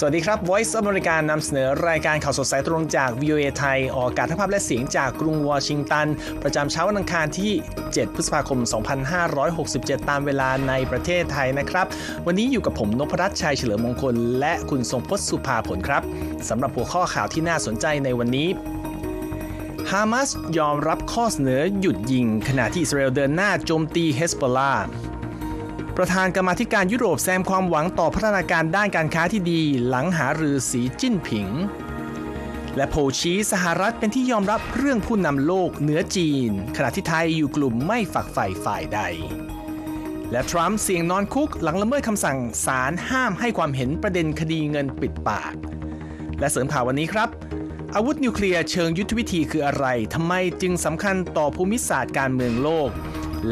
สวัสดีครับ Voice of America นำเสนอรายการข่าวสดสายตรงจาก VOA ไทย ออกอากาศทั้งภาพและเสียงจากกรุงวอชิงตัน ประจำเช้าวันอังคารที่ 7 พฤษภาคม 2567 ตามเวลาในประเทศไทยนะครับ วันนี้อยู่กับผมนพรัตน์ชัยเฉลิมมงคล และคุณทรงพจน์สุภาผลครับสำหรับหัวข้อข่าวที่น่าสนใจในวันนี้ฮามาสยอมรับข้อเสนอหยุดยิง ขณะที่อิสราเอลเดินหน้าโจมตีเฮสบอลลา ประธานกรรมาธิการยุโรปแซมความหวังต่อพัฒนาการด้านการค้าที่ดี หลังหารือสีจิ้นผิง และโพชี้สหรัฐเป็นที่ยอมรับเรื่องผู้นำโลกเหนือจีน ขณะที่ไทยอยู่กลุ่มไม่ฝักใฝ่ฝ่ายใด และทรัมป์เสี่ยงนอนคุกหลังละเมิดคำสั่งศาลห้ามให้ความเห็นประเด็นคดีเงินปิดปาก และเสริมข่าววันนี้ครับอาวุธนิวเคลียร์เชิงยุทธวิธีคืออะไร ทำไมจึงสำคัญต่อภูมิศาสตร์การเมืองโลก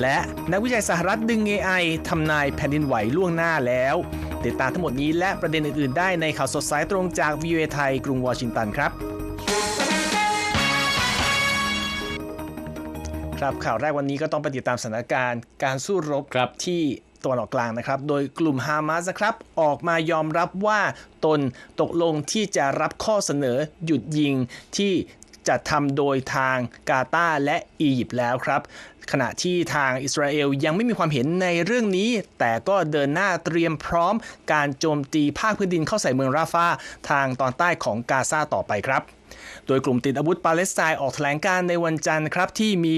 และนักวิจัยสหรัฐดึง AI ทำนายแผ่นดินไหวล่วงหน้าแล้ว ติดตามทั้งหมดนี้และประเด็นอื่น ๆ ได้ในข่าวสดสายตรงจาก VOA ไทย กรุงวอชิงตันครับ ครับข่าวแรกวันนี้ก็ต้องไปติดตามสถานการณ์การสู้รบครับที่ตะวันออกกลางนะครับ โดยกลุ่มฮามาสนะครับ ออกมายอมรับว่าตนตกลงที่จะรับข้อเสนอหยุดยิงที่จะทำโดยทางกาตาร์และอียิปต์แล้วครับ ขณะที่ทางอิสราเอลยังไม่มีความเห็นในเรื่องนี้ แต่ก็เดินหน้าเตรียมพร้อม การโจมตีภาคพื้นดินเข้าใส่เมืองราฟาทางตอนใต้ของกาซาต่อไปครับ โดยกลุ่มติดอาวุธปาเลสไตน์ออกแถลงการในวันจันทร์ครับที่มี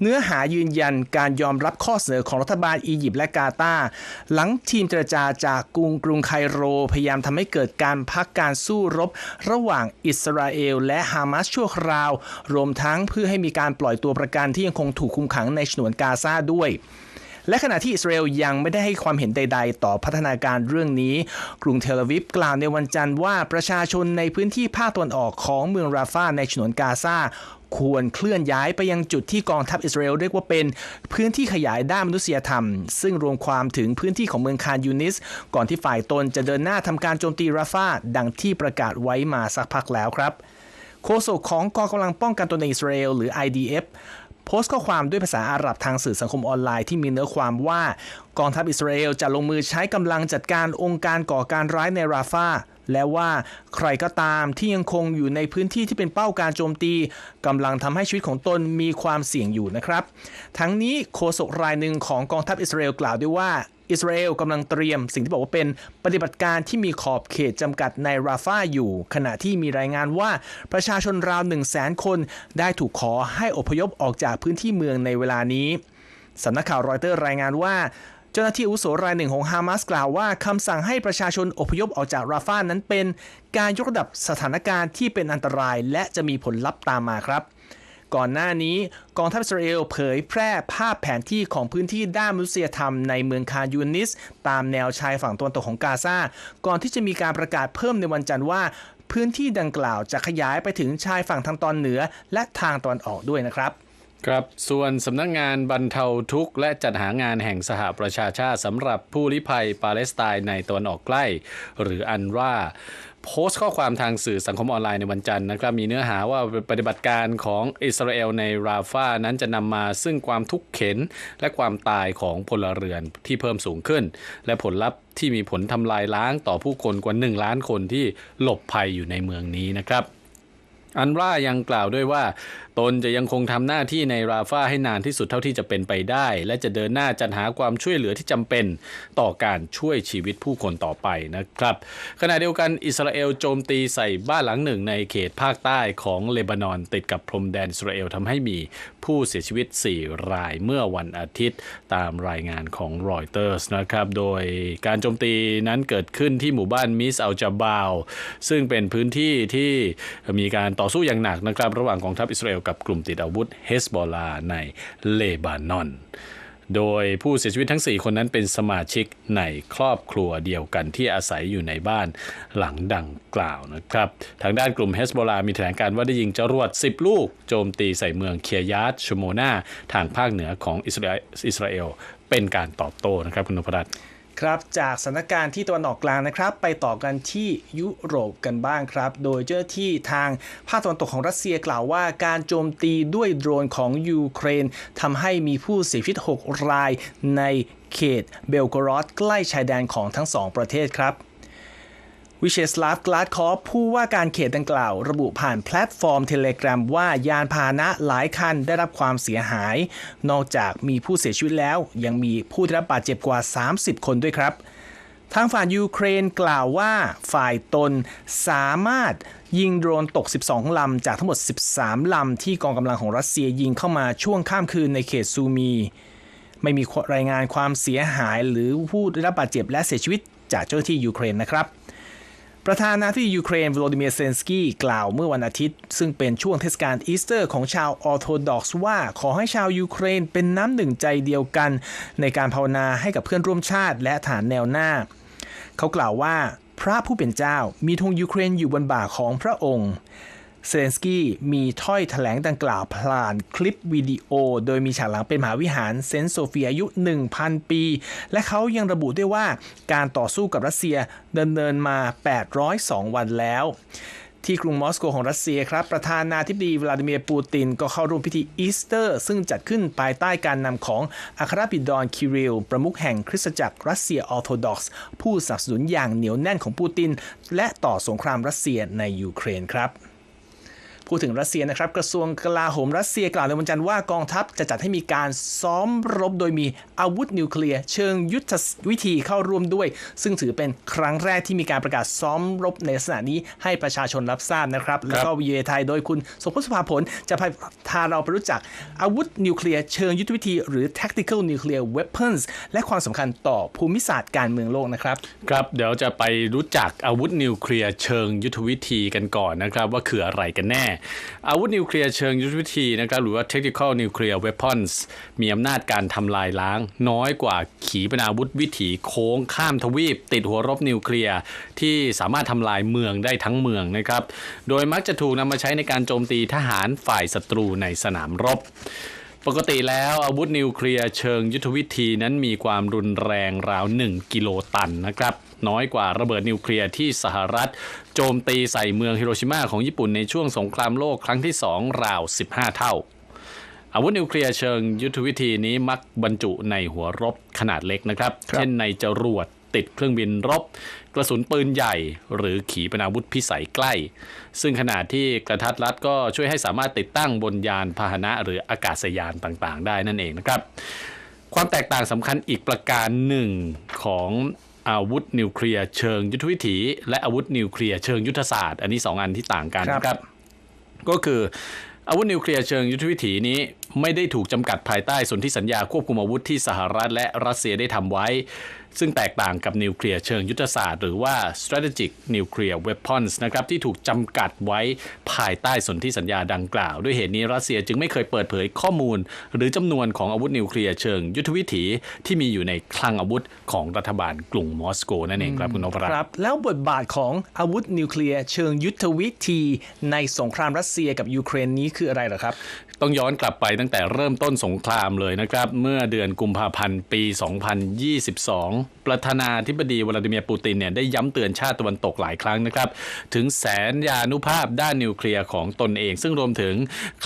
เนื้อหายืนยันการยอมรับข้อเสนอของรัฐบาลอียิปต์และกาตาร์หลังทีมเจรจาจากกรุงกรุงไคโร พยายามทำให้เกิดการพักการสู้รบ ระหว่างอิสราเอลและฮามาสชั่วคราว รวมทั้งเพื่อให้มีการปล่อยตัวประกันที่ยังคงถูกคุมขังในฉนวนกาซาด้วยและขณะที่อิสราเอลยังไม่ได้ให้ความเห็นใด ๆ ต่อพัฒนาการเรื่องนี้ กรุงเทลอาวิฟกล่าวในวันจันทร์ว่าประชาชนในพื้นที่ภาคตะวันออกของเมืองราฟาในฉนวนกาซา ควรเคลื่อนย้ายไปยังจุดที่กองทัพอิสราเอลเรียกว่าเป็นพื้นที่ขยายด้านมนุษยธรรม ซึ่งรวมความถึงพื้นที่ของเมืองคานยูนิส ก่อนที่ฝ่ายตนจะเดินหน้าทำการโจมตีราฟาดังที่ประกาศไว้มาสักพักแล้วครับโฆษกของกองกำลังป้องกันตนเองอิสราเอลหรือ IDF โพสต์ข้อความด้วยภาษาอาหรับทางสื่อสังคมออนไลน์ที่มีเนื้อความว่ากองทัพอิสราเอลจะลงมือใช้กำลังจัดการองค์การก่อการร้ายในราฟา และว่าใครก็ตามที่ยังคงอยู่ในพื้นที่ที่เป็นเป้าการโจมตีกำลังทำให้ชีวิตของตนมีความเสี่ยงอยู่นะครับ ทั้งนี้โฆษกรายหนึ่งของกองทัพอิสราเอลกล่าวด้วยว่าอิสราเอลกำลังเตรียมสิ่งที่บอกว่าเป็นปฏิบัติการที่มีขอบเขตจำกัดในราฟาอยู่ ขณะที่มีรายงานว่าประชาชนราว 1 0 0 0 0แสนคนได้ถูกขอให้อพยพออกจากพื้นที่เมืองในเวลานี้สำนักข่าวรอยเตอร์รายงานว่า เจ้าหน้าที่อุโสรายหนึ่งของฮามาสกล่าวว่าคำสั่งให้ประชาชนอพยพออกจากราฟานั้นเป็นการยกระดับสถานการณ์ที่เป็นอันตราย และจะมีผลลัพธ์ตามมาครับ ก่อนหน้านี้กองทัพอิสราเอลเผยแพร่ภาพแผนที่ของพื้นที่ด้านมนุษยธรรมในเมืองคายูนิส ตามแนวชายฝั่งตะวันตกของกาซาก่อนที่จะมีการประกาศเพิ่มในวันจันทร์ว่า พื้นที่ดังกล่าวจะขยายไปถึงชายฝั่งทางตอนเหนือและทางตอนออกด้วยนะครับ ครับส่วนสำนักงานบรรเทาทุกข์และจัดหางานแห่งสหประชาชาติสำหรับผู้ลี้ภัยปาเลสไตน์ในตะวันออกใกล้ หรืออันว่าโพสต์ข้อความทางสื่อสังคมออนไลน์ในวันจันทร์นะครับ มีเนื้อหาว่าปฏิบัติการของอิสราเอลในราฟานั้นจะนำมาซึ่งความทุกข์เข็น และความตายของพลเรือนที่เพิ่มสูงขึ้น และผลลัพธ์ที่มีผลทำลายล้างต่อผู้คนกว่า 1 ล้านคนที่หลบภัยอยู่ในเมืองนี้นะครับอันว่ายังกล่าวด้วยว่า ตนจะยังคงทำหน้าที่ในราฟาให้นานที่สุดเท่าที่จะเป็นไปได้ และจะเดินหน้าจัดหาความช่วยเหลือที่จำเป็นต่อการช่วยชีวิตผู้คนต่อไปนะครับ ขณะเดียวกันอิสราเอลโจมตีใส่บ้านหลังหนึ่งในเขตภาคใต้ของเลบานอนติดกับพรมแดนอิสราเอลทำให้มีผู้เสียชีวิต 4 รายเมื่อวันอาทิตย์ตามรายงานของรอยเตอร์สนะครับโดยการโจมตีนั้นเกิดขึ้นที่หมู่บ้านมิสอัลจาบาวซึ่งเป็นพื้นที่ที่มีการต่อสู้อย่างหนักนะครับระหว่างกองทัพอิสราเอลกับกลุ่มติดอาวุธเฮสบอลาในเลบานอน โดยผู้เสียชีวิตทั้ง 4 คนนั้นเป็นสมาชิกในครอบครัวเดียวกันที่อาศัยอยู่ในบ้านหลังดังกล่าวนะครับ ทางด้านกลุ่มเฮสบอลามีแถลงการว่าได้ยิงจรวด 10 ลูก โจมตีใส่เมืองเคียยาตชโมนาทางภาคเหนือของอิสราเอลเป็นการตอบโต้นะครับคุณนพรัตน์ ครับจากสถานการณ์ที่ตะวันออกกลางนะครับ ไปต่อกันที่ยุโรปกันบ้างครับ โดยเจ้าหน้าที่ทางภาคตะวันตกของรัสเซียกล่าวว่า การโจมตีด้วยโดรนของยูเครนทำให้มีผู้เสียชีวิต 6 รายในเขตเบลกรอดใกล้ชายแดนของทั้งสองประเทศครับ วิเชสลาฟกลาดคอฟผู้ว่าการเขตดังกล่าว ระบุผ่านแพลตฟอร์มเทเลกรา m ว่ายานพาหนะหลายคันได้รับความเสียหาย นอกจากมีผู้เสียชีวิตแล้ว ยังมีผู้ได้รับบาดเจ็บกว่า 30 คนด้วยครับ ทางฝ่ายยูเครนกล่าวว่าฝ่ายตนสามารถยิงโดรนตก 12 ลำ จากทั้งหมด 13 ลำ ที่กองกำลังของรัสเซียยิงเข้ามาช่วงข้ามคืนในเขตซูมี ไม่มีรายงานความเสียหายหรือผู้ได้รับบาดเจ็บและเสียชีวิตจากเจ้าหน้าที่ยูเครนนะครับ ประธานาธิบดียูเครนวโลดิเมียร์เซนสกี้กล่าวเมื่อวันอาทิตย์ ซึ่งเป็นช่วงเทศกาลอีสเตอร์ของชาวออร์โธดอกซ์ว่า ขอให้ชาวยูเครนเป็นน้ำหนึ่งใจเดียวกัน ในการภาวนาให้กับเพื่อนร่วมชาติและฐานแนวหน้า เขากล่าวว่าพระผู้เป็นเจ้ามีธงยูเครนอยู่บนบ่าของพระองค์ เซเลนสกี้มีถ้อยแถลงดังกล่าวผ่านคลิปวิดีโอ โดยมีฉากหลังเป็นมหาวิหารเซนต์โซเฟียอายุ 1,000 ปี และเขายังระบุด้วยว่าการต่อสู้กับรัสเซียดำเนินมา 802 วันแล้วที่กรุงมอสโกของรัสเซียครับ ประธานาธิบดีวลาดิเมียร์ปูตินก็เข้าร่วมพิธีอีสเตอร์ ซึ่งจัดขึ้นภายใต้การนำของอัครบิดรคิริล ประมุขแห่งคริสตจักรรัสเซียออร์โธดอกซ์ ผู้สนับสนุนอย่างเหนียวแน่นของปูติน และต่อสงครามรัสเซียในยูเครนครับ พูดถึงรัสเซียนะครับ กระทรวงกลาโหมรัสเซียกล่าวในวันจันทร์ว่ากองทัพจะจัดให้มีการซ้อมรบโดยมีอาวุธนิวเคลียร์เชิงยุทธวิธีเข้าร่วมด้วย ซึ่งถือเป็นครั้งแรกที่มีการประกาศซ้อมรบในลักษณะนี้ให้ประชาชนรับทราบนะครับแล้วก็วีเอไทยโดยคุณสมพศสุภาผลจะพาเราไปรู้จักอาวุธนิวเคลียร์เชิงยุทธวิธี หรือ tactical nuclear weapons และความสำคัญต่อภูมิศาสตร์การเมืองโลกนะครับ ครับเดี๋ยวจะไปรู้จักอาวุธนิวเคลียร์เชิงยุทธวิธีกันก่อนนะครับ ว่าคืออะไรกันแน่อาวุธนิวเคลียร์เชิงยุทธวิธีนะครับหรือว่า technical nuclear weapons มีอำนาจการทำลายล้าง น้อยกว่าขีปนาวุธวิถีโค้งข้ามทวีป ติดหัวรบนิวเคลียร์ที่สามารถทำลายเมืองได้ทั้งเมืองนะครับ โดยมักจะถูกนำมาใช้ในการโจมตีทหารฝ่ายศัตรูในสนามรบปกติแล้วอาวุธนิวเคลียร์เชิงยุทธวิธีนั้นมีความรุนแรงราว 1 กิโลตันนะครับ น้อยกว่าระเบิดนิวเคลียร์ที่สหรัฐ โจมตีใส่เมืองฮิโรชิมาของญี่ปุ่นในช่วงสงครามโลกครั้งที่ 2 ราว 15 เท่า อาวุธนิวเคลียร์เชิงยุทธวิธีนี้มักบรรจุในหัวรบขนาดเล็กนะครับครับเช่นในจรวดติดเครื่องบินรบ กระสุนปืนใหญ่ หรือขีปนาวุธพิสัยใกล้ ซึ่งขนาดที่กระทัดรัดก็ช่วยให้สามารถติดตั้งบนยานพาหนะหรืออากาศยานต่างๆ ได้นั่นเองนะครับ ความแตกต่างสำคัญอีกประการหนึ่งของ อาวุธนิวเคลียร์เชิงยุทธวิถี และอาวุธนิวเคลียร์เชิงยุทธศาสตร์ อันนี้สองอันที่ต่างกันครับนะครับก็คืออาวุธนิวเคลียร์เชิงยุทธวิถีนี้ไม่ได้ถูกจำกัดภายใต้สนธิสัญญาควบคุมอาวุธที่สหรัฐและรัสเซียได้ทำไว้ ซึ่งแตกต่างกับนิวเคลียร์เชิงยุทธศาสตร์หรือว่า strategic nuclear weapons นะครับที่ถูกจำกัดไว้ภายใต้สนธิสัญญาดังกล่าว ด้วยเหตุนี้รัสเซียจึงไม่เคยเปิดเผยข้อมูล หรือจำนวนของอาวุธนิวเคลียร์เชิงยุทธวิถีที่มีอยู่ในคลังอาวุธของรัฐบาลกรุงมอสโกนั่นเองครับคุณนพรัตน์ครับแล้วบทบาทของอาวุธนิวเคลียร์เชิงยุทธวิธีในสงครามรัสเซียกับยูเครนนี้คืออะไรหรอครับ ต้องย้อนกลับไปตั้งแต่เริ่มต้นสงครามเลยนะครับ เมื่อเดือนกุมภาพันธ์ปี 2022 ประธานาธิบดีวลาดิเมียร์ปูตินเนี่ยได้ย้ำเตือนชาติตะวันตกหลายครั้งนะครับ ถึงแสนยานุภาพด้านนิวเคลียร์ของตนเอง ซึ่งรวมถึง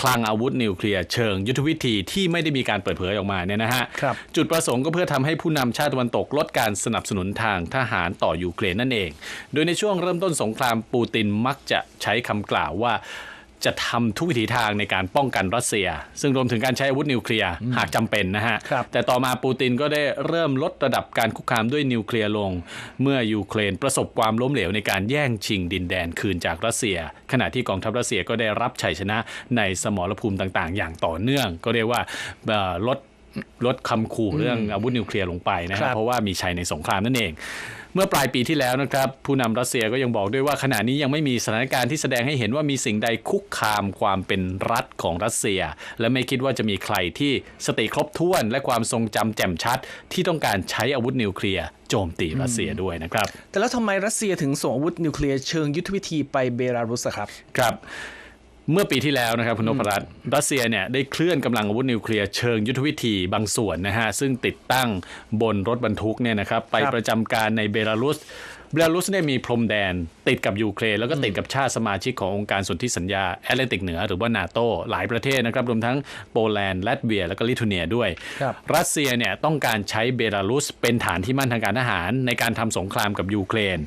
คลังอาวุธนิวเคลียร์เชิงยุทธวิธีที่ไม่ได้มีการเปิดเผยออกมาเนี่ยนะฮะครับจุดประสงค์ก็เพื่อทำให้ผู้นำชาติตะวันตกลดการสนับสนุนทางทหารต่อยูเครนนั่นเอง โดยในช่วงเริ่มต้นสงครามปูตินมักจะใช้คำกล่าวว่า จะทำทุกวิถีทางในการป้องกันรัสเซีย ซึ่งรวมถึงการใช้อาวุธนิวเคลียร์หากจำเป็นนะฮะครับแต่ต่อมาปูตินก็ได้เริ่มลดระดับการคุกคามด้วยนิวเคลียร์ลง เมื่อยูเครนประสบความล้มเหลวในการแย่งชิงดินแดนคืนจากรัสเซีย ขณะที่กองทัพรัสเซียก็ได้รับชัยชนะในสมรภูมิต่างๆ อย่างต่อเนื่อง ก็เรียกว่าเอ่อลดลดคำขู่เรื่องอาวุธนิวเคลียร์ลงไปนะครัฮะบเพราะว่ามีชัยในสงครามนั่นเอง เมื่อปลายปีที่แล้วนะครับ ผู้นำรัสเซียก็ยังบอกด้วยว่าขณะนี้ยังไม่มีสถานการณ์ที่แสดงให้เห็นว่ามีสิ่งใดคุกคามความเป็นรัฐของรัสเซีย และไม่คิดว่าจะมีใครที่สติครบถ้วนและความทรงจำแจ่มชัด ที่ต้องการใช้อาวุธนิวเคลียร์โจมตีรัสเซียด้วยนะครับ แต่แล้วทำไมรัสเซียถึงส่งอาวุธนิวเคลียร์เชิงยุทธวิธีไปเบลารุสอะครับ ครับ เมื่อปีที่แล้วนะครับคุณนพรัตน์รัสเซียเนี่ยได้เคลื่อนกำลังอาวุธนิวเคลียร์เชิงยุทธวิธีบางส่วนนะฮะซึ่งติดตั้งบนรถบรรทุกเนี่ยนะครับไปครับประจำการในเบลารุส เบลารุสเนี่ยมีพรมแดนติดกับยูเครนแล้วก็ติดกับชาติสมาชิกขององค์การสนธิสัญญาแอตแลนติกเหนือหรือว่านาโตหลายประเทศนะครับ รวมทั้งโปแลนด์ลัตเวีย แล้วก็ลิทัวเนียด้วยครับรัสเซียเนี่ยต้องการใช้เบลารุสเป็นฐานที่มั่นทางการทหาร ในการทำสงครามกับยูเครน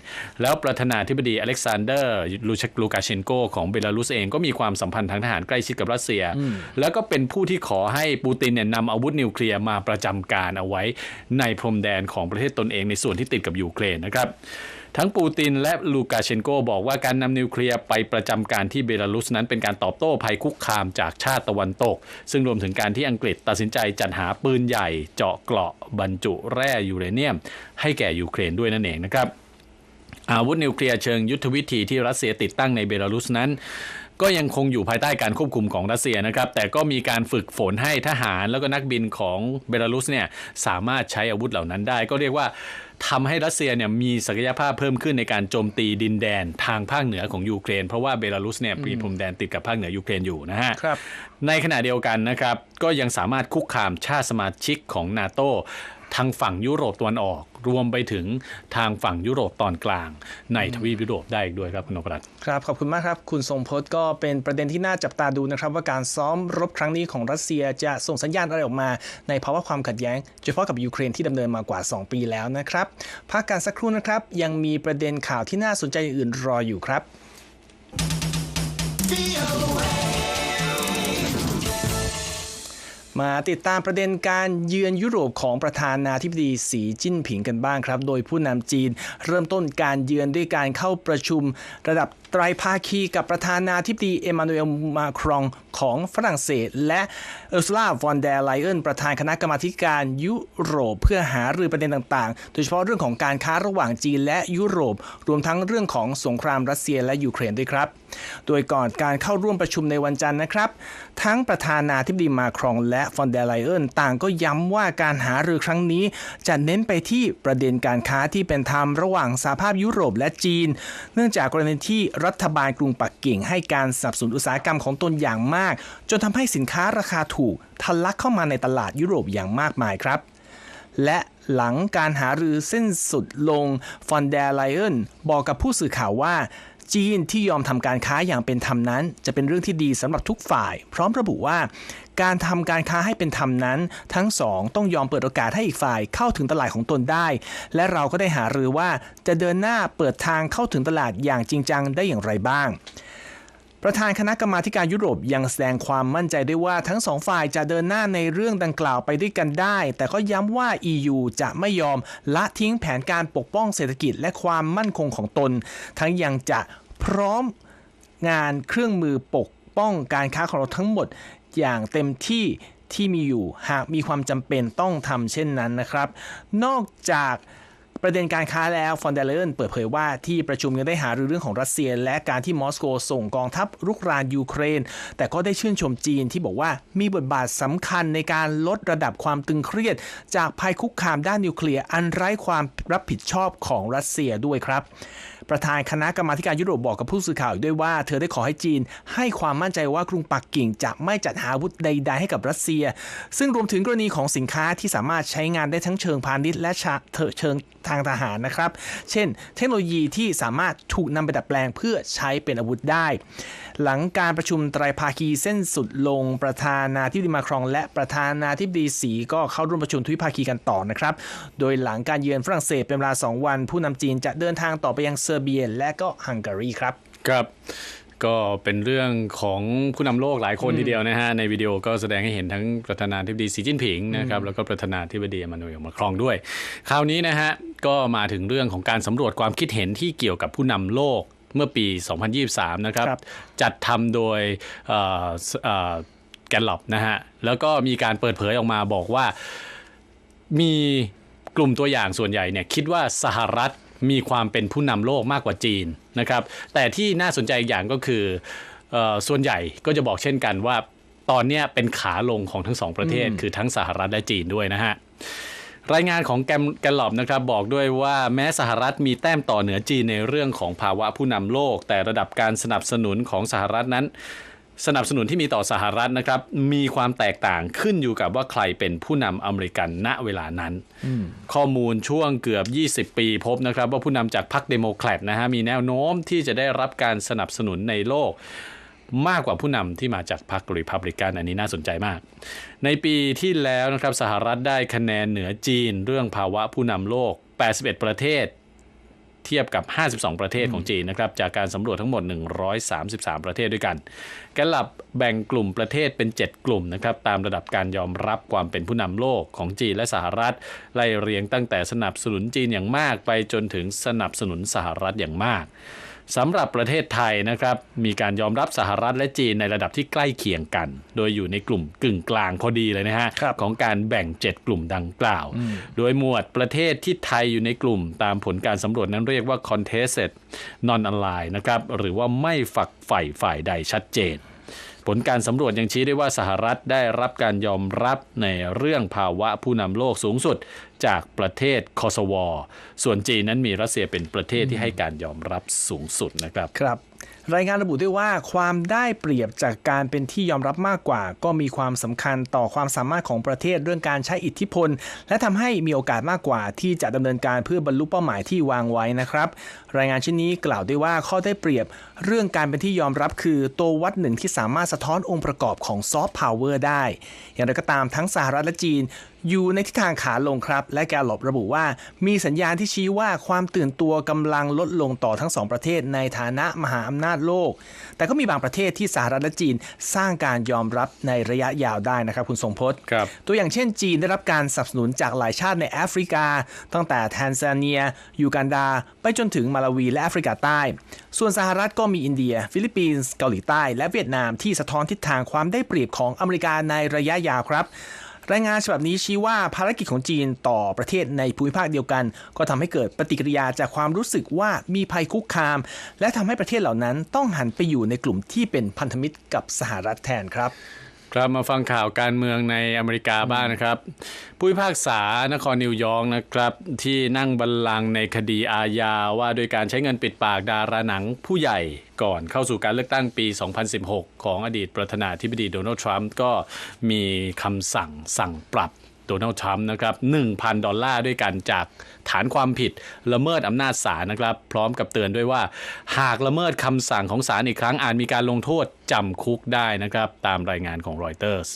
แล้วประธานาธิบดีอเล็กซานเดอร์ลูชลูกาเชนโกของเบลารุสเองก็มีความสัมพันธ์ทางทหารใกล้ชิดกับรัสเซีย แล้วก็เป็นผู้ที่ขอให้ปูตินเนี่ยนำอาวุธนิวเคลียร์มาประจำการเอาไว้ในพรมแดนของประเทศตนเองในส่วนที่ติดกับยูเครนนะครับ ทั้งปูตินและลูกาเชนโกบอกว่าการนำนิวเคลียร์ไปประจำการที่เบลารุสนั้นเป็นการตอบโต้ภัยคุกคามจากชาติตะวันตก ซึ่งรวมถึงการที่อังกฤษตัดสินใจจัดหาปืนใหญ่เจาะเกราะบรรจุแร่ยูเรเนียม ให้แก่ยูเครนด้วยนั่นเองนะครับอาวุธนิวเคลียร์เชิงยุทธวิธีที่รัสเซียติดตั้งในเบลารุสนั้นก็ยังคงอยู่ภายใต้การควบคุมของรัสเซียนะครับ แต่ก็มีการฝึกฝนให้ทหารแล้วก็นักบินของเบลารุสเนี่ยสามารถใช้อาวุธเหล่านั้นได้ ก็เรียกว่า ทำให้รัสเซียเนี่ยมีศักยภาพเพิ่มขึ้นในการโจมตีดินแดนทางภาคเหนือของยูเครน เพราะว่าเบลารุสเนี่ยมีพรมแดนติดกับภาคเหนือยูเครนอยู่นะฮะครับในขณะเดียวกันนะครับก็ยังสามารถคุกคามชาติสมาชิกของนาโต ทางฝั่งยุโรปตะวันออก รวมไปถึงทางฝั่งยุโรปตอนกลาง ในทวีปยุโรปได้อีกด้วยครับคุณนพรัตน์ครับขอบคุณมากครับ คุณทรงพจน์ก็เป็นประเด็นที่น่าจับตาดูนะครับ ว่าการซ้อมรบครั้งนี้ของรัสเซียจะส่งสัญญาณอะไรออกมา ในภาวะความขัดแย้งโดยเฉพาะกับยูเครนที่ดำเนินมากว่า 2 ปีแล้วนะครับพักการสักครู่นะครับ ยังมีประเด็นข่าวที่น่าสนใจอื่นรออยู่ครับ มาติดตามประเด็นการเยือนยุโรปของประธานาธิบดีสีจิ้นผิงกันบ้างครับ โดยผู้นำจีน เริ่มต้นการเยือนด้วยการเข้าประชุมระดับ ไตรภาคีกับประธานาธิบดีเอมานูเอลมาครองของฝรั่งเศส และเออร์ซูลาวอนเดร์ไลเอนประธานคณะกรรมาธิการยุโรปเพื่อหารือประเด็นต่างๆ โดยเฉพาะเรื่องของการค้าระหว่างจีนและยุโรป รวมทั้งเรื่องของสงครามรัสเซียและยูเครนด้วยครับ โดยก่อนการเข้าร่วมประชุมในวันจันทร์นะครับ ทั้งประธานาธิบดีมาครองและฟอนเดร์ไลเอนต่างก็ย้ำว่าการหารือครั้งนี้จะเน้นไปที่ประเด็นการค้าที่เป็นธรรมระหว่างสหภาพยุโรปและจีน เนื่องจากกรณีที่รัฐบาลกรุงปักกิ่งให้การสนับสนุนอุตสาหกรรมของตนอย่างมาก จนทำให้สินค้าราคาถูกทะลักเข้ามาในตลาดยุโรปอย่างมากมายครับ และหลังการหารือเส้นสุดลงฟอนเดลไลเอนบอกกับผู้สื่อข่าวว่า จีนที่ยอมทำการค้าอย่างเป็นธรรมนั้น จะเป็นเรื่องที่ดีสำหรับทุกฝ่าย พร้อมระบุว่า การทำการค้าให้เป็นธรรมนั้น ทั้งสองต้องยอมเปิดโอกาสให้อีกฝ่ายเข้าถึงตลาดของตนได้ และเราก็ได้หารือว่าจะเดินหน้าเปิดทางเข้าถึงตลาดอย่างจริงจังได้อย่างไรบ้าง ประธานคณะกรรมาการยุโรปยังแสดงความมั่นใจได้วยว่าทั้งสองฝ่ายจะเดินหน้าในเรื่องดังกล่าวไปด้วยกันได้ แต่ก็ย้ำว่า EU จะไม่ยอมละทิ้งแผนการปกป้องเศรษฐกิจและความมั่นคงของตน ทั้งยังจะพร้อมงานเครื่องมือปกป้องการค้าของเราทั้งหมดอย่างเต็มที่ที่มีอยู่หากมีความจำเป็นต้องทำเช่นนั้นนะครับ นอกจาก ประเด็นการค้าแล้วฟอนเดเลนเปิดเผยว่าที่ประชุมยังได้หารือเรื่องของรัสเซีย และการที่มอสโกส่งกองทัพรุกรานยูเครน แต่ก็ได้ชื่นชมจีนที่บอกว่ามีบทบาทสำคัญในการลดระดับความตึงเครียด จากภัยคุกคามด้านนิวเคลียร์อันไร้ความรับผิดชอบของรัสเซียด้วยครับ ประธานคณะกรรมาการยุโรปบอกกับผู้สื่อข่าวอีกด้วยว่าเธอได้ขอให้จีน ให้ความมั่นใจว่ากรุงปักกิ่งจะไม่จัดหาอาวุธใด ๆ ให้กับรัสเซีย ซึ่งรวมถึงกรณีของสินค้าที่สามารถใช้งานได้ทั้งเชิงพาณิชย์และเชิงทางทหารนะครับ เช่น เทคโนโลยีที่สามารถถูกนำไปดัดแปลงเพื่อใช้เป็นอาวุธได้หลังการประชุมไตรภาคีเส้นสุดลงประธานาธิบดีมาครอง และประธานาธิบดีสีก็เข้าร่วมประชุมทวิภาคีกันต่อนะครับ โดยหลังการเยือนฝรั่งเศสเป็นเวลา 2 วัน ผู้นำจีนจะเดินทางต่อไปยังเซอร์เบีย และก็ฮังการีครับ ครับก็เป็นเรื่องของผู้นำโลกหลายคนทีเดียวนะฮะ ในวิดีโอก็แสดงให้เห็นทั้งประธานาธิบดีสีจิ้นผิงนะครับแล้วก็ประธานาธิบดีเอมมานูเอลมาครองด้วย คราวนี้นะฮะ ก็มาถึงเรื่องของการสำรวจความคิดเห็นที่เกี่ยวกับผู้นำโลก เมื่อปี 2023 นะครับครับจัดทำโดยเอ่อเอ่อแกนลอบนะฮะ แล้วก็มีการเปิดเผยออกมาบอกว่ามีกลุ่มตัวอย่างส่วนใหญ่เนี่ยคิดว่าสหรัฐมีความเป็นผู้นำโลกมากกว่าจีนนะครับ แต่ที่น่าสนใจอีกอย่างก็คือเออส่วนใหญ่ก็จะบอกเช่นกันว่าตอนเนี้ยเป็นขาลงของทั้งสองประเทศคือทั้งสหรัฐและจีนด้วยนะฮะ รายงานของแกมแกลลอบนะครับบอกด้วยว่าแม้สหรัฐมีแต้มต่อเหนือจีนในเรื่องของภาวะผู้นำโลก แต่ระดับการสนับสนุนของสหรัฐนั้น สนับสนุนที่มีต่อสหรัฐนะครับ มีความแตกต่างขึ้นอยู่กับว่าใครเป็นผู้นำอเมริกันณเวลานั้น ข้อมูลช่วงเกือบ 20 ปีพบนะครับ ว่าผู้นำจากพรรคเดโมแครตนะฮะมีแนวโน้มที่จะได้รับการสนับสนุนในโลก มากกว่าผู้นำที่มาจากพรรครีพับลิกันอันนี้น่าสนใจมาก ในปีที่แล้วนะครับสหรัฐได้คะแนนเหนือจีน เรื่องภาวะผู้นำโลก 81 ประเทศ เทียบกับ 52 ประเทศของจีนนะครับจากการสำรวจทั้งหมด 133 ประเทศด้วยกันแกลลับแบ่งกลุ่มประเทศเป็น 7 กลุ่มนะครับตามระดับการยอมรับความเป็นผู้นำโลกของจีนและสหรัฐไล่เรียงตั้งแต่สนับสนุนจีนอย่างมากไปจนถึงสนับสนุนสหรัฐอย่างมาก สำหรับประเทศไทยนะครับมีการยอมรับสหรัฐและจีนในระดับที่ใกล้เคียงกัน โดยอยู่ในกลุ่มกึ่งกลางพอดีเลยนะฮะครับของการแบ่ง 7 กลุ่มดังกล่าว โดยหมวดประเทศที่ไทยอยู่ในกลุ่มตามผลการสำรวจนั้นเรียกว่า contested non aligned นะครับหรือว่าไม่ฝักใฝ่ฝ่ายใดชัดเจนผลการสำรวจยังชี้ได้ว่าสหรัฐได้รับการยอมรับในเรื่องภาวะผู้นำโลกสูงสุด จากประเทศคอสวอส่วนจีนนั้นมีรัสเซียเป็นประเทศที่ให้การยอมรับสูงสุดนะครับครับ รายงานระบุด้วยว่าความได้เปรียบจากการเป็นที่ยอมรับมากกว่า ก็มีความสำคัญต่อความสามารถของประเทศเรื่องการใช้อิทธิพล และทำให้มีโอกาสมากกว่า ที่จะดำเนินการเพื่อบรรลุเป้าหมายที่วางไว้นะครับ รายงานชิ้นนี้กล่าวด้วยว่าข้อได้เปรียบ เรื่องการเป็นที่ยอมรับคือตัววัดหนึ่งที่สามารถสะท้อนองค์ประกอบของซอฟต์พาวเวอร์ได้ อย่างไรก็ตามทั้งสหรัฐและจีนอยู่ในทิศทางขาลงครับ และแกลลบระบุว่า มีสัญญาณที่ชี้ว่าความตื่นตัวกำลังลดลงต่อทั้งสองประเทศในฐานะมหาอำนาจโลก แต่ก็มีบางประเทศที่สหรัฐและจีนสร้างการยอมรับในระยะยาวได้นะครับคุณทรงพจน์ครับตัวอย่างเช่นจีนได้รับการสนับสนุนจากหลายชาติในแอฟริกา ตั้งแต่แทนซาเนีย ยูกันดา ไปจนถึงมาลาวีและแอฟริกาใต้ ส่วนสหรัฐก็มีอินเดีย ฟิลิปปินส์เกาหลีใต้ และเวียดนามที่สะท้อนทิศทางความได้เปรียบของอเมริกาในระยะยาวครับ รายงานฉบับนี้ชี้ว่าภารกิจของจีนต่อประเทศในภูมิภาคเดียวกัน ก็ทำให้เกิดปฏิกิริยาจากความรู้สึกว่ามีภัยคุกคาม และทำให้ประเทศเหล่านั้นต้องหันไปอยู่ในกลุ่มที่เป็นพันธมิตรกับสหรัฐแทนครับครับมาฟังข่าวการเมืองในอเมริกาบ้างนะครับ ผู้พิพากษานครนิวยอร์กนะครับที่นั่งบัลลังก์ในคดีอาญาว่าโดยการใช้เงินปิดปากดาราหนังผู้ใหญ่ ก่อนเข้าสู่การเลือกตั้งปี 2016 ของอดีตประธานาธิบดีโดนัลด์ทรัมป์ก็มีคำสั่งสั่งปรับโดนัลด์ทรัมป์นะครับ 1,000 ดอลลาร์ด้วยกันจากฐานความผิดละเมิดอำนาจศาลนะครับ พร้อมกับเตือนด้วยว่า หากละเมิดคำสั่งของศาลอีกครั้งอาจมีการลงโทษจำคุกได้นะครับ ตามรายงานของรอยเตอร์ส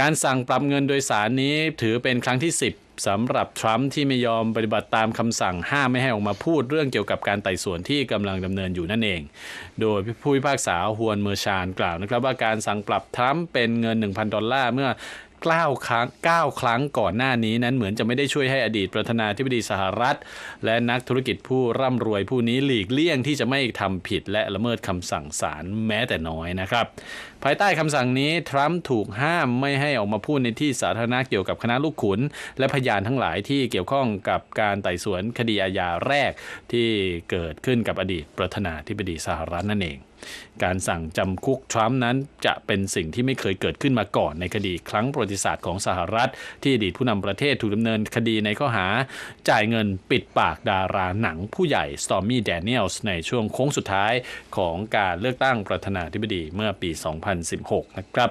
การสั่งปรับเงินโดยสารนี้ถือเป็นครั้งที่ 10 สำหรับทรัมป์ที่ไม่ยอมปฏิบัติตามคำสั่งห้ามไม่ให้ออกมาพูดเรื่องเกี่ยวกับการไต่สวนที่กำลังดำเนินอยู่นั่นเอง โดยผู้พิพากษาฮวนเมอร์ชานกล่าวนะครับว่าการสั่งปรับทรัมป์เป็นเงิน 1,000 ดอลลาร์เมื่อ 9ครั้ง9ครั้งก่อนหน้านี้นั้นเหมือนจะไม่ได้ช่วยให้อดีตประธานาธิบดีสหรัฐ และนักธุรกิจผู้ร่ำรวยผู้นี้หลีกเลี่ยงที่จะไม่ทำผิดและละเมิดคำสั่งศาลแม้แต่น้อยนะครับ ภายใต้คำสั่งนี้ทรัมป์ถูกห้ามไม่ให้ออกมาพูดในที่สาธารณะเกี่ยวกับคณะลูกขุน และพยานทั้งหลายที่เกี่ยวข้องกับการไต่สวนคดีอาญาแรกที่เกิดขึ้นกับอดีตประธานาธิบดีสหรัฐนั่นเอง การสั่งจำคุกทรัมป์นั้นจะเป็นสิ่งที่ไม่เคยเกิดขึ้นมาก่อนในคดีครั้งประวัติศาสตร์ของสหรัฐ ที่อดีตผู้นำประเทศถูกดำเนินคดีในข้อหา จ่ายเงินปิดปากดาราหนังผู้ใหญ่ Stormy Daniels ในช่วงโค้งสุดท้ายของการเลือกตั้งประธานาธิบดีเมื่อปี 2016 นะครับ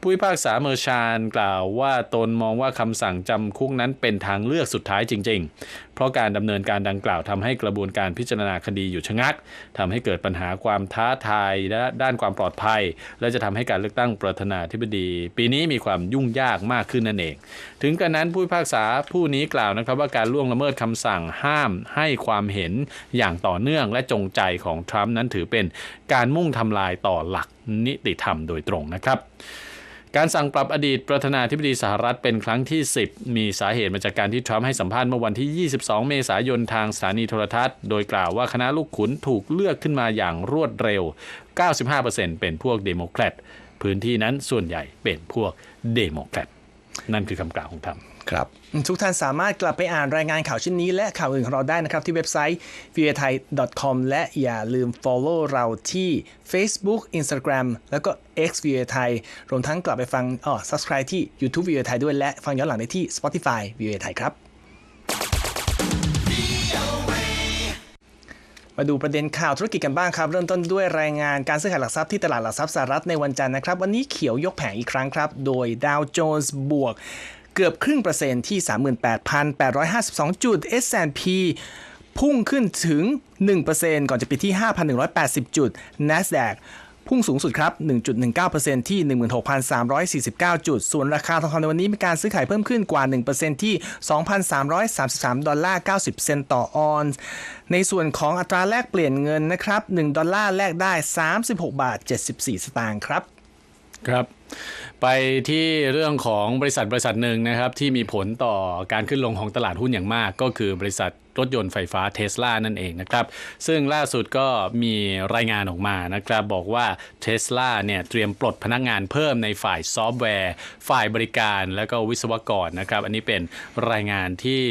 ผู้พิพากษาเมอร์ชานกล่าวว่าตนมองว่าคำสั่งจำคุกนั้นเป็นทางเลือกสุดท้ายจริง ๆ เพราะการดำเนินการดังกล่าวทำให้กระบวนการพิจารณาคดีอยู่ชะงักทำให้เกิดปัญหาความท้าทายและด้านความปลอดภัย และจะทำให้การเลือกตั้งประธานาธิบดี ปีนี้มีความยุ่งยากมากขึ้นนั่นเอง ถึงกระนั้นผู้พิพากษาผู้นี้กล่าวนะครับว่าการล่วงละเมิดคำสั่งห้ามให้ความเห็นอย่างต่อเนื่องและจงใจของทรัมป์นั้นถือเป็นการมุ่งทำลายต่อหลักนิติธรรมโดยตรงนะครับ การสั่งปรับอดีตประธานาธิบดีสหรัฐเป็นครั้งที่ 10 มีสาเหตุมาจากการที่ทรัมป์ให้สัมภาษณ์เมื่อวันที่ 22 เมษายนทางสถานีโทรทัศน์ โดยกล่าวว่าคณะลูกขุนถูกเลือกขึ้นมาอย่างรวดเร็ว 95%เป็นพวกเดโมแครตพื้นที่นั้นส่วนใหญ่เป็นพวกเดโมแครตนั่นคือคำกล่าวของทรัมป์ ครับทุกท่านสามารถกลับไปอ่านรายงานข่าวชิ้นนี้ และข่าวอื่นของเราได้นะครับ ที่เว็บไซต์ v i a t h a i com และอย่าลืม follow เราที่ Facebook Instagram แล้วก็ X v i a t h a i รวมทั้งกลับไปฟังอ๋อ subscribe ที่ YouTube v i a t h a i ด้วยและฟังย้อนหลังได้ที่ Spotify v i a t h a i ครับ มาดูประเด็นข่าวธุรกิจกันบ้างครับ เริ่มต้นด้วยรายงานการซื้อขายหลักทรัพย์ที่ตลาดหลักทรัพย์สหรัฐในวันจันทร์นะครับ วันนี้เขียวยกแผงอีกครั้งครับ โดยดาวโจนส์บวก เกือบครึ่งเปอร์เซ็นต์ที่ 38,852 จุด S&P พุ่งขึ้นถึง 1%ก่อนจะปิดที่ 5,180 จุด NASDAQ พุ่งสูงสุดครับ 1.19%ที่ 16,349 จุด ส่วนราคาทองคำในวันนี้มีการซื้อขายเพิ่มขึ้นกว่า 1%ที่ 2,333 ดอลลาร์ 90 เซนต์ต่อออนซ์ ในส่วนของอัตราแลกเปลี่ยนเงินนะครับ 1 ดอลลาร์แลกได้ 36 บาท 74 สตางค์ครับ ครับ ไปที่เรื่องของบริษัทบริษัทหนึ่งนะครับ ที่มีผลต่อการขึ้นลงของตลาดหุ้นอย่างมาก ก็คือบริษัทรถยนต์ไฟฟ้าเทสลานั่นเองนะครับ ซึ่งล่าสุดก็มีรายงานออกมานะครับ บอกว่าเทสลาเนี่ยเตรียมปลดพนักงานเพิ่มในฝ่ายซอฟต์แวร์ ฝ่ายบริการและก็วิศวกรนะครับ อันนี้เป็นรายงานที่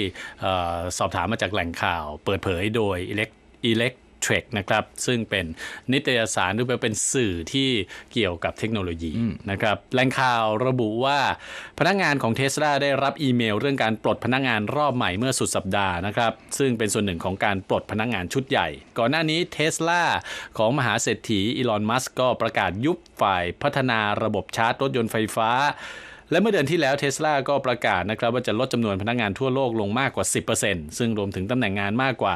ออสอบถามมาจากแหล่งข่าว เปิดเผยโดย Elect Elect Trek นะครับซึ่งเป็นนิตยสารหรือเป็นสื่อที่เกี่ยวกับเทคโนโลยีนะครับแหล่งข่าวระบุว่าพนักงานของเทสลาได้รับอีเมล เรื่องการปลดพนักงานรอบใหม่เมื่อสุดสัปดาห์นะครับซึ่งเป็นส่วนหนึ่งของการปลดพนักงานชุดใหญ่ ก่อนหน้านี้เทสลาของมหาเศรษฐีอีลอนมัสก์ก็ประกาศยุบฝ่ายพัฒนาระบบชาร์จรถยนต์ไฟฟ้า และเมื่อเดือนที่แล้วเทสลาก็ประกาศนะครับว่าจะลดจำนวนพนักงานทั่วโลกลงมากกว่า 10%ซึ่งรวมถึงตำแหน่งงานมากกว่า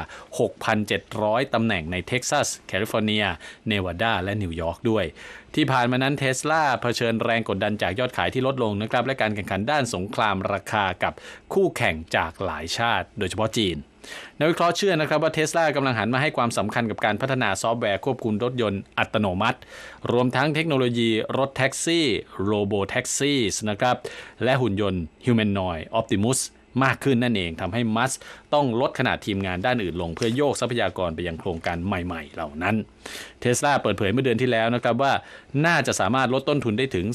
6,700 ตำแหน่งในเท็กซัส แคลิฟอร์เนีย เนวาดา และนิวยอร์กด้วย ที่ผ่านมานั้นเทสลาเผชิญแรงกดดันจากยอดขายที่ลดลงนะครับและการแข่งขันด้านสงครามราคากับคู่แข่งจากหลายชาติ โดยเฉพาะจีน นักวิเคราะห์เชื่อนะครับว่าเทสลากำลังหันมาให้ความสำคัญกับการพัฒนาซอฟต์แวร์ควบคุมรถยนต์อัตโนมัติ รวมทั้งเทคโนโลยีรถแท็กซี่โรโบแท็กซี่นะครับและหุ่นยนต์ Humanoid Optimus มากขึ้นนั่นเองทำให้มัสต้องลดขนาดทีมงานด้านอื่นลง เพื่อโยกทรัพยากรไปยังโครงการใหม่ ๆ เหล่านั้นเทสลาเปิดเผยเมื่อเดือนที่แล้วนะครับว่าน่าจะสามารถลดต้นทุนได้ถึง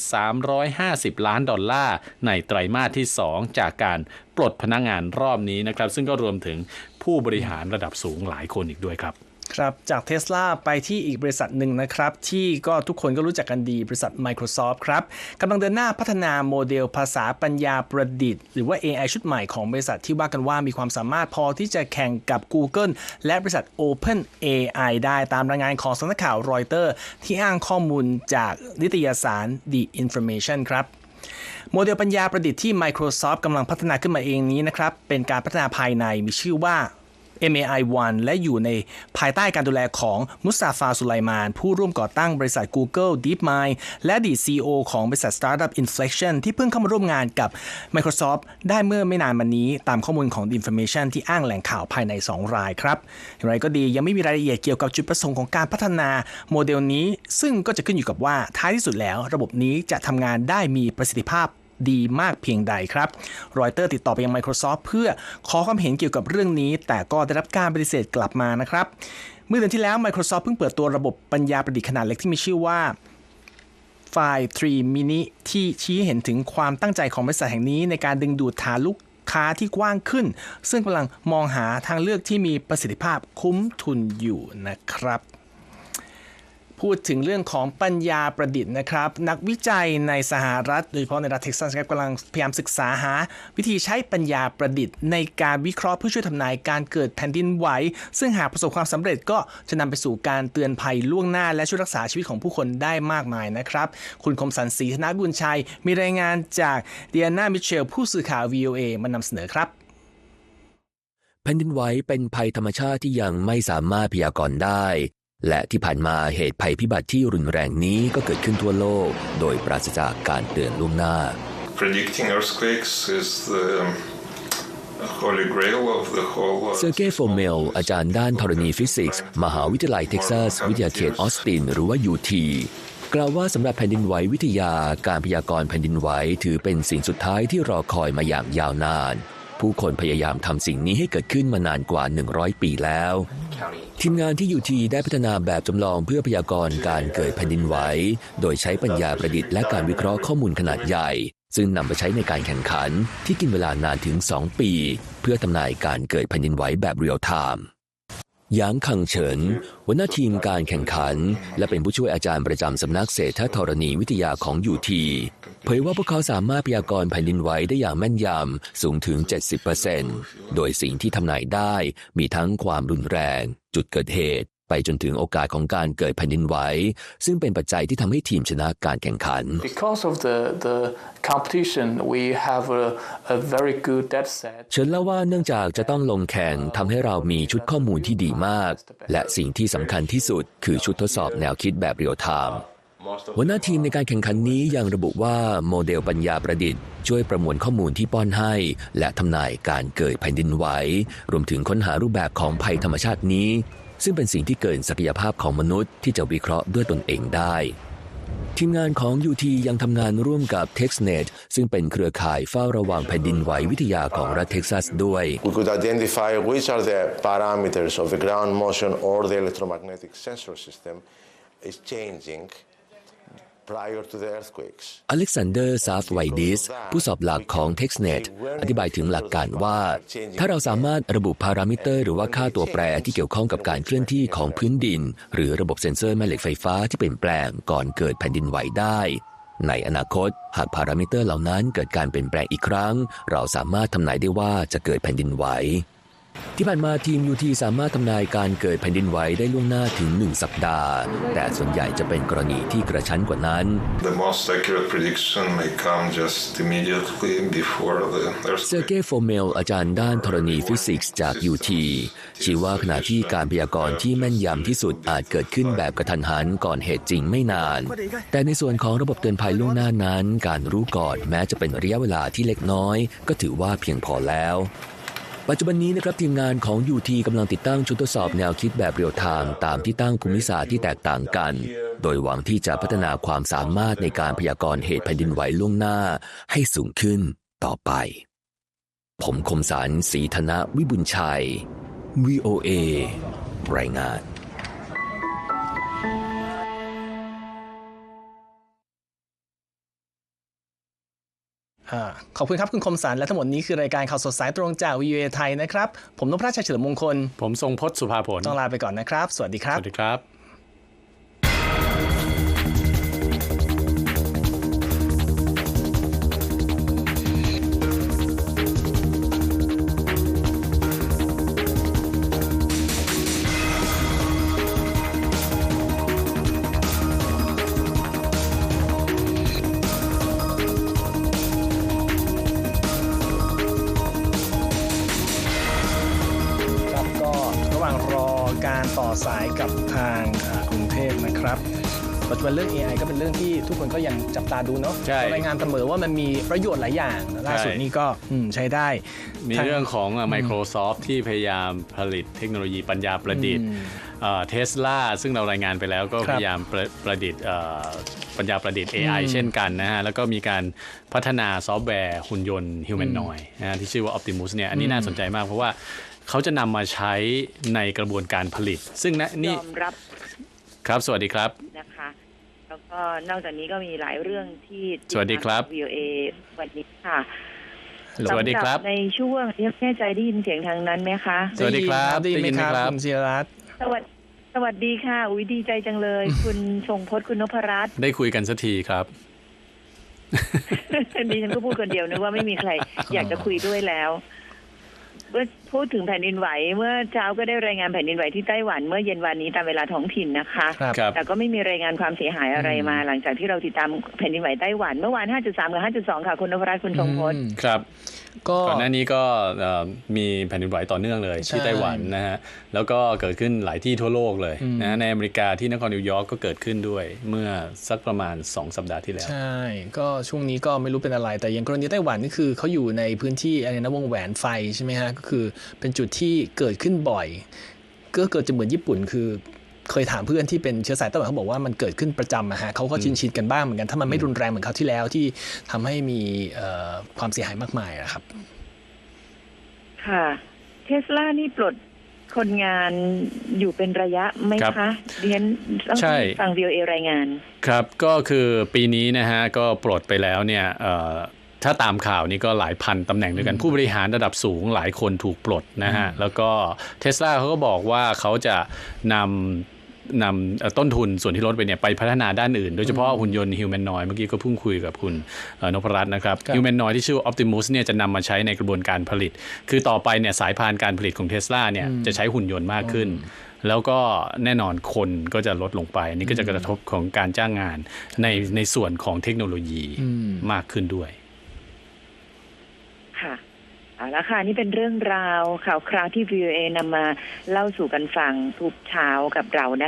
350 ล้านดอลลาร์ในไตรมาสที่ 2 จากการปลดพนักงานรอบนี้นะครับ ซึ่งก็รวมถึงผู้บริหารระดับสูงหลายคนอีกด้วยครับ ครับจากเท s l a ไปที่อีกบริษัทหนึ่งนะครับ ที่ก็ทุกคนก็รู้จักกันดีบริษัท Microsoft ครับกำลังเดินหน้าพัฒนาโมเดลภาษาปัญญาประดิษฐ์ หรือว่า AI ชุดใหม่ของบริษัทที่ว่ากันว่ามีความสามารถพอที่จะแข่งกับ Google และบริษัท Open AI ได้ตามรายงานของสำนักข่าวรอยเตอร์ ที่อ้างข้อมูลจากนิตยสาร The Information ครับโมเดลปัญญาประดิษฐ์ที่ Microsoft กำลังพัฒนาขึ้นมาเองนี้นะครับเป็นการพัฒนาภายในมีชื่อว่า MAI-1 และอยู่ในภายใต้การดูแลของมุสตาฟาสุไลมาน ผู้ร่วมก่อตั้งบริษัท Google DeepMind และดีต CEO ของบริษัท Startup Inflection ที่เพิ่งเข้ามาร่วมงานกับ Microsoft ได้เมื่อไม่นานมานี้ ตามข้อมูลของ The Information ที่อ้างแหล่งข่าวภายใน 2 รายครับอย่างไรก็ดียังไม่มีรายละเอียดเกี่ยวกับจุดประสงค์ของการพัฒนาโมเดลนี้ ซึ่งก็จะขึ้นอยู่กับว่าท้ายที่สุดแล้ว ระบบนี้จะทำงานได้มีประสิทธิภาพ ดีมากเพียงใดครับรอยเตอร์ติดต่อไปยัง Microsoft เพื่อขอความเห็นเกี่ยวกับเรื่องนี้ แต่ก็ได้รับการปฏิเสธกลับมานะครับเมื่อเดือนที่แล้ว Microsoft เพิ่งเปิดตัวระบบปัญญาประดิษฐ์ขนาดเล็กที่มีชื่อว่าไฟล์3 mini ที่ชี้เห็นถึงความตั้งใจของบริษัทแห่งนี้ ในการดึงดูดฐานลูกค้าที่กว้างขึ้น ซึ่งกำลังมองหาทางเลือกที่มีประสิทธิภาพคุ้มทุนอยู่นะครับ พูดถึงเรื่องของปัญญาประดิษฐ์นะครับ นักวิจัยในสหรัฐ โดยเฉพาะในรัฐเท็กซัสครับกำลังพยายามศึกษาหา วิธีใช้ปัญญาประดิษฐ์ ในการวิเคราะห์เพื่อช่วยทำนายการเกิดแผ่นดินไหว ซึ่งหากประสบความสำเร็จก็จะนำไปสู่การเตือนภัยล่วงหน้า และช่วยรักษาชีวิตของผู้คนได้มากมายนะครับ คุณคมสันศรีธนบุญชัย มีรายงานจากเดียนามิเชล ผู้สื่อข่าว VOA มานำเสนอครับแผ่นดินไหวเป็นภัยธรรมชาติที่ยังไม่สามารถพยากรณ์ได้ และที่ผ่านมาเหตุภัยพิบัติที่รุนแรงนี้ก็เกิดขึ้นทั่วโลก โดยปราศจากการเตือนล่วงหน้า Predicting earthquakes is the holy grail of the whole เซอร์เกย์โฟเมล อาจารย์ด้านธรณีฟิสิกส์ มหาวิทยาลัยเท็กซัส วิทยาเขตออสติน หรือว่า UT กล่าวว่าสำหรับแผ่นดินไหววิทยาการพยากรณ์แผ่นดินไหวถือเป็นสิ่งสุดท้ายที่รอคอยมาอย่างยาวนาน ผู้คนพยายามทำสิ่งนี้ให้เกิดขึ้นมานานกว่า 100 ปีแล้ว ทีมงานที่ UT ได้พัฒนาแบบจำลองเพื่อพยากรณ์การเกิดแผ่นดินไหว โดยใช้ปัญญาประดิษฐ์และการวิเคราะห์ข้อมูลขนาดใหญ่ ซึ่งนำไปใช้ในการแข่งขันที่กินเวลานานถึง 2 ปี เพื่อทำนายการเกิดแผ่นดินไหวแบบเรียลไทม์ หยางคังเฉินหัวหน้าทีมการแข่งขัน และเป็นผู้ช่วยอาจารย์ประจำสำนักเศรษฐธรณีวิทยาของยูทีเผยว่าพวกเขาสามารถพยากรณ์แผ่นดินไหวได้อย่างแม่นยำสูงถึง 70%โดยสิ่งที่ทำนายได้มีทั้งความรุนแรง จุดเกิดเหตุ ไปจนถึงโอกาสของการเกิดแผ่นดินไหวซึ่งเป็นปัจจัยที่ทำให้ทีมชนะการแข่งขัน Because of the, the competition, we have a, a very good data set. เชิญเล่าว่าเนื่องจากจะต้องลงแข่งทำให้เรามีชุดข้อมูลที่ดีมาก และสิ่งที่สำคัญที่สุด คือชุดทดสอบแนวคิดแบบเรียลไทม์หัวหน้าทีมในการแข่งขันนี้ยังระบุว่าโมเดลปัญญาประดิษฐ์ ช่วยประมวลข้อมูลที่ป้อนให้ และทำนายการเกิดแผ่นดินไหวรวมถึงค้นหารูปแบบของภัยธรรมชาตินี้ ซึ่งเป็นสิ่งที่เกินศักยภาพของมนุษย์ที่จะวิเคราะห์ด้วยตนเองได้ ทีมงานของ UT ยังทำงานร่วมกับ TexNet ซึ่งเป็นเครือข่ายเฝ้าระวังแผ่นดินไหววิทยาของรัฐเท็กซัสด้วย We could identify which are the parameters of the ground motion or the electromagnetic sensor system is changing prior to the earthquakes. อเล็กซานเดอร์ซาฟไวดิสผู้สอบหลักของ TextNet อธิบายถึงหลักการว่า ถ้าเราสามารถระบุพารามิเตอร์ หรือว่าค่าตัวแปรที่เกี่ยวข้องกับการเคลื่อนที่ของพื้นดิน หรือระบบเซ็นเซอร์แม่เหล็กไฟฟ้าที่เปลี่ยนแปลงก่อนเกิดแผ่นดินไหวได้ ในอนาคต หากพารามิเตอร์เหล่านั้นเกิดการเปลี่ยนแปลงอีกครั้ง เราสามารถทำนายได้ว่าจะเกิดแผ่นดินไหว ที่ผ่านมาทีม UT สามารถทำนายการเกิดแผ่นดินไหวได้ล่วงหน้าถึง 1 สัปดาห์ แต่ส่วนใหญ่จะเป็นกรณีที่กระชั้นกว่านั้น The most accurate prediction may come just immediately before the เซอร์เก earthquake. ย์โฟเมลอาจารย์ด้านธรณีฟิสิกส์จาก UT ชี้ว่าขณะที่การพยากรณ์ที่แม่นยำที่สุดอาจเกิดขึ้นแบบกระทันหันก่อนเหตุจริงไม่นาน แต่ในส่วนของระบบเตือนภัยล่วงหน้านั้น การรู้ก่อนแม้จะเป็นระยะเวลาที่เล็กน้อย ก็ถือว่าเพียงพอแล้ว ปัจจุบันนี้นะครับทีมงานของ UT กำลังติดตั้งชุดทดสอบแนวคิดแบบเรียลไทม์ตามที่ตั้งภูมิศาสตร์ที่แตกต่างกัน โดยหวังที่จะพัฒนาความสามารถในการพยากรณ์เหตุแผ่นดินไหวล่วงหน้าให้สูงขึ้นต่อไป ผมคมสารสีธนะวิบุญชัย VOA รายงาน ขอบคุณครับคุณคมสารและทั้งหมดนี้คือรายการข่าวสดสายตรงจาก VOA ไทยนะครับ ผมนพราชชัยเฉลิมมงคล ผมทรงพจน์สุภาผล ต้องลาไปก่อนนะครับ สวัสดีครัสบวัสดีครับครับ ปัจจุบันเรื่อง AI ก็เป็นเรื่องที่ทุกคนก็ยังจับตาดูเนาะใช่รายงานเสมอว่ามันมีประโยชน์หลายอย่างล่าสุดนี้ก็อืมใช้ได้ มีทางเรื่องของอะ Microsoft ที่พยายามผลิตเทคโนโลยีปัญญาประดิษฐ์เทสลาซึ่งเรารายงานไปแล้วก็ครัพบยายามประประดิษฐ์เอ่อปัญญาประดิษฐ์ AI เช่นกันนะฮะ แล้วก็มีการพัฒนาซอฟต์แวร์หุ่นยนต์ humanoid นะฮะที่ชื่อว่า Optimus เนี่ยอันนี้น่าสนใจมากเพราะว่าเขาจะนำมาใช้ในกระบวนการผลิต ซึ่งนะยนี่อมรับครับ สวัสดีครับนะคะ แล้วก็นอกจากนี้ก็มีหลายเรื่องที่สวัสดีครับทีมงาน VOA วันนี้ค่ะสวัสดีครับสำหในช่วงที่แน่ใจได้ยินเสียงทางนั้นไหมคะ สวัสดีครับได้ยินไหมได้ยินไหมครับครับคุณศิรรัตน์สวัสดีสวัสดีค่ะ อุ้ยดีใจจังเลย คุณทรงพจน์คุณนพรัตน์ได้คุยกันสักทีครับดิฉันก็พูดคนเดียวนึกว่าไม่มีใครอยากจะคุยด้วยแล้ว เมื่อพูดถึงแผ่นดินไหว เมื่อเช้าก็ได้รายงานแผ่นดินไหวที่ไต้หวันเมื่อเย็นวันนี้ตามเวลาท้องถิ่นนะคะ ครับครับแต่ก็ไม่มีรายงานความเสียหายอะไรมา หลังจากที่เราติดตามแผ่นดินไหวไต้หวันเมื่อวาน 5.3 กับ 5.2 ค่ะ คุณนพรัตน์คุณทรงพจน์ อืมครับ ก็ก่อนหน้านี้ก็เอ่อมีแผ่นดินไหวต่อเนื่องเลยใช่ที่ไต้หวันนะฮะแล้วก็เกิดขึ้นหลายที่ทั่วโลกเลยอืมนะในอเมริกาที่นครนิวยอร์กก็เกิดขึ้นด้วยเมื่อสักประมาณ 2 สัปดาห์ที่แล้ว ใช่ ก็ช่วงนี้ก็ไม่รู้เป็นอะไร แต่อย่างกรณีไต้หวันนี่คือเขาอยู่ในพื้นที่อะไรนะวงแหวนไฟใช่ไหมฮะก็คือเป็นจุดที่เกิดขึ้นบ่อยก็เกิดจะเหมือนญี่ปุ่นคือ เคยถามเพื่อนที่เป็นเชื้อสายไต้หวันเขาบอกว่ามันเกิดขึ้นประจำอะฮะเขาก็ชินชินๆกันบ้างเหมือนกันถ้ามันไม่รุนแรงเหมือนคราวที่แล้วที่ทำให้มีเอ่อความเสียหายมากมายอะครับ ค่ะ เทสลานี่ปลดคนงานอยู่เป็นระยะไหมครับคะดิฉันต้องใช่ฟัง VOA รายงาน ครับก็คือปีนี้นะฮะก็ปลดไปแล้วเนี่ยเอ่อถ้าตามข่าวนี่ก็หลายพันตำแหน่งด้วยกันผู้บริหารระดับสูงหลายคนถูกปลดนะฮะ แล้วก็เทสลาเขาก็บอกว่าเขาจะนำ นำเอ่อต้นทุนส่วนที่ลดไปเนี่ยไปพัฒนาด้านอื่น โดยเฉพาะหุ่นยนต์ฮิวแมนนอยเมื่อกี้ก็เพิ่งคุยกับคุณเอ่อนพรัตน์นะครับครับฮิวแมนนอยที่ชื่อ Optimus เนี่ยจะนำมาใช้ในกระบวนการผลิต คือต่อไปเนี่ยสายพานการผลิตของเทสลาเนี่ยจะใช้หุ่นยนต์มากขึ้นแล้วก็แน่นอนคนก็จะลดลงไปอันนี่ก็จะกระทบของการจ้างงานในในส่วนของเทคโนโลยีมากขึ้นด้วย ค่ะเอาละค่ะ นี่เป็นเรื่องราวข่าวคราวที่ VOA นำมาเล่าสู่กันฟังทุกเช้ากับเรานะคะ